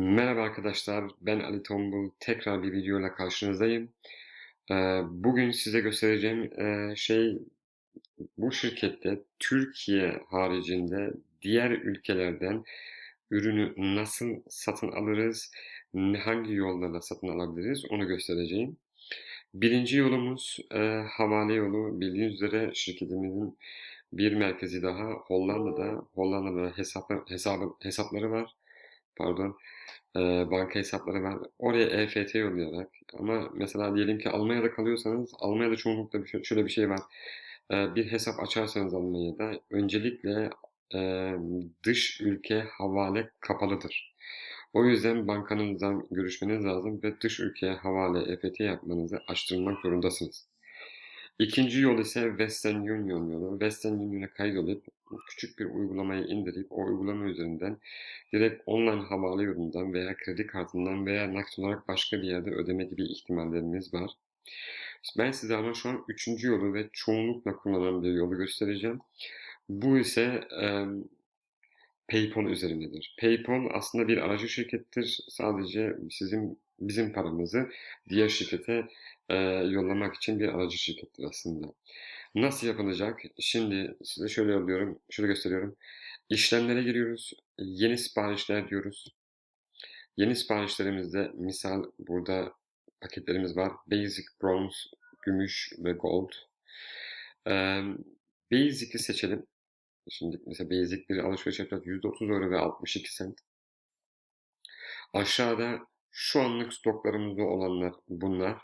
Merhaba arkadaşlar, ben Ali Tombul. Tekrar bir videoyla karşınızdayım. Ee, Bugün size göstereceğim e, şey bu şirkette Türkiye haricinde diğer ülkelerden ürünü nasıl satın alırız, hangi yollarla satın alabiliriz onu göstereceğim. Birinci yolumuz e, havale yolu. Bildiğiniz üzere şirketimizin bir merkezi daha Hollanda'da. Hollanda'da hesaplar, hesabı, hesapları var. Pardon e, banka hesapları var. Oraya EFT yollayarak ama mesela diyelim ki Almanya'da kalıyorsanız Almanya'da çoğunlukla bir şey- şöyle bir şey var. E, bir hesap açarsanız Almanya'da öncelikle e, dış ülke havale kapalıdır. O yüzden bankanızdan görüşmeniz lazım ve dış ülkeye havale EFT yapmanızı açtırmak zorundasınız. İkinci yol ise Western Union yolu. Western Union'a kaydolup küçük bir uygulamayı indirip o uygulama üzerinden direkt online havale yolundan veya kredi kartından veya nakit olarak başka bir yerde ödeme gibi ihtimalleriniz var. Ben size ama şu an üçüncü yolu ve çoğunlukla kullanılan bir yolu göstereceğim. Bu ise e, PayPal üzerindedir. PayPal aslında bir aracı şirkettir. Sadece sizin bizim paramızı diğer şirkete e, yollamak için bir aracı şirkettir aslında. Nasıl yapılacak? Şimdi size şöyle yolluyorum, şöyle gösteriyorum. İşlemlere giriyoruz. Yeni siparişler diyoruz. Yeni siparişlerimizde misal burada paketlerimiz var. Basic, Bronze, Gümüş ve Gold. Ee, Basic'i seçelim. Şimdi mesela Basic bir alışveriş yapacağız. %30 euro ve 62 cent. Aşağıda şu anlık stoklarımızda olanlar bunlar.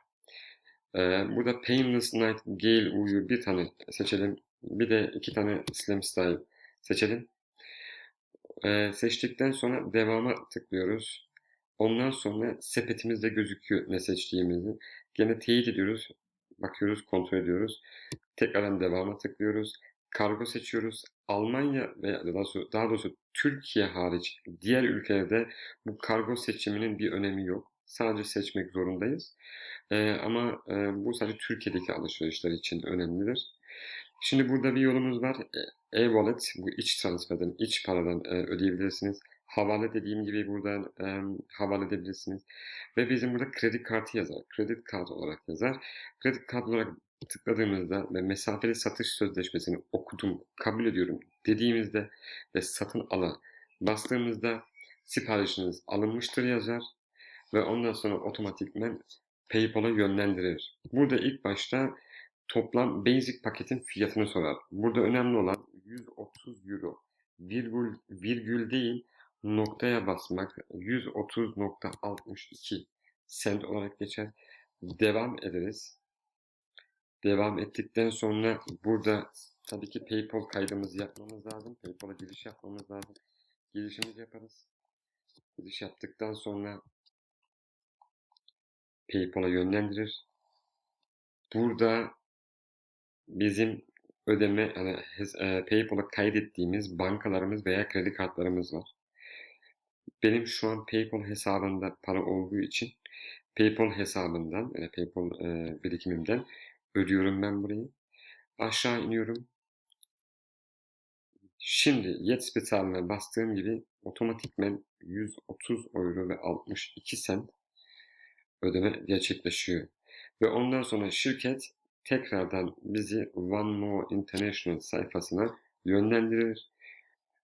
Ee, burada Painless Night Gale U'yu bir tane seçelim. Bir de iki tane Slim Style seçelim. Ee, seçtikten sonra devama tıklıyoruz. Ondan sonra sepetimizde gözüküyor ne seçtiğimizi. Gene teyit ediyoruz. Bakıyoruz, kontrol ediyoruz. Tekrardan devama tıklıyoruz. Kargo seçiyoruz. Almanya veya daha doğrusu, daha doğrusu Türkiye hariç diğer ülkelerde bu kargo seçiminin bir önemi yok. Sadece seçmek zorundayız. Ee, ama e, bu sadece Türkiye'deki alışverişler için önemlidir. Şimdi burada bir yolumuz var. E, E-wallet, bu iç transferden, iç paradan e, ödeyebilirsiniz. Havale dediğim gibi buradan e, havale edebilirsiniz. Ve bizim burada kredi kartı yazar. Kredi kartı olarak yazar. Kredi kartı olarak tıkladığımızda ve mesafeli satış sözleşmesini okudum, kabul ediyorum dediğimizde ve satın ala bastığımızda siparişiniz alınmıştır yazar ve ondan sonra otomatikmen PayPal'a yönlendirir. Burada ilk başta toplam basic paketin fiyatını sorar. Burada önemli olan 130 euro. Virgül, virgül değil noktaya basmak 130.62 sent olarak geçer. Devam ederiz. Devam ettikten sonra burada tabii ki PayPal kaydımızı yapmamız lazım. PayPal'a giriş yapmamız lazım. Girişimizi yaparız. Giriş yaptıktan sonra PayPal'a yönlendirir. Burada bizim ödeme yani e, PayPal'a kaydettiğimiz bankalarımız veya kredi kartlarımız var. Benim şu an PayPal hesabında para olduğu için PayPal hesabından yani PayPal e, birikimimden ödüyorum ben burayı. Aşağı iniyorum. Şimdi Yet betaline bastığım gibi otomatikmen 130 euro ve 62 sent ödeme gerçekleşiyor. Ve ondan sonra şirket tekrardan bizi One More International sayfasına yönlendirir.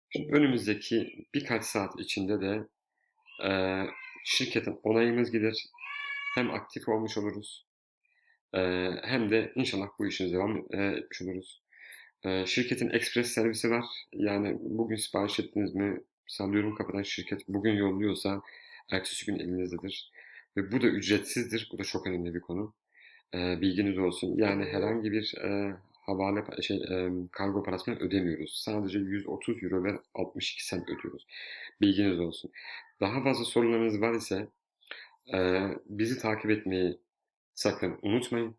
Şimdi önümüzdeki birkaç saat içinde de e, şirketin onayımız gelir. Hem aktif olmuş oluruz e, hem de inşallah bu işin devam e, etmiş oluruz. E, şirketin ekspres servisi var. Yani bugün sipariş ettiniz mi sallıyorum kapıdan şirket bugün yolluyorsa ertesi gün elinizdedir. Ve bu da ücretsizdir. Bu da çok önemli bir konu. E, bilginiz olsun. Yani herhangi bir e, havale şey e, kargo parasını ödemiyoruz. Sadece 130 euro ve 62 sent ödüyoruz. Bilginiz olsun. Daha fazla sorularınız var ise e, bizi takip etmeyi sakın unutmayın.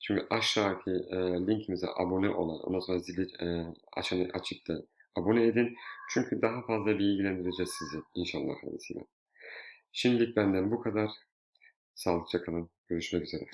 Çünkü aşağıdaki e, linkimize abone olan, ondan sonra zili e, açanı açıp abone edin. Çünkü daha fazla bilgilendireceğiz sizi inşallah hayırlısıyla. Şimdilik benden bu kadar. Sağlıkça kalın. Görüşmek üzere.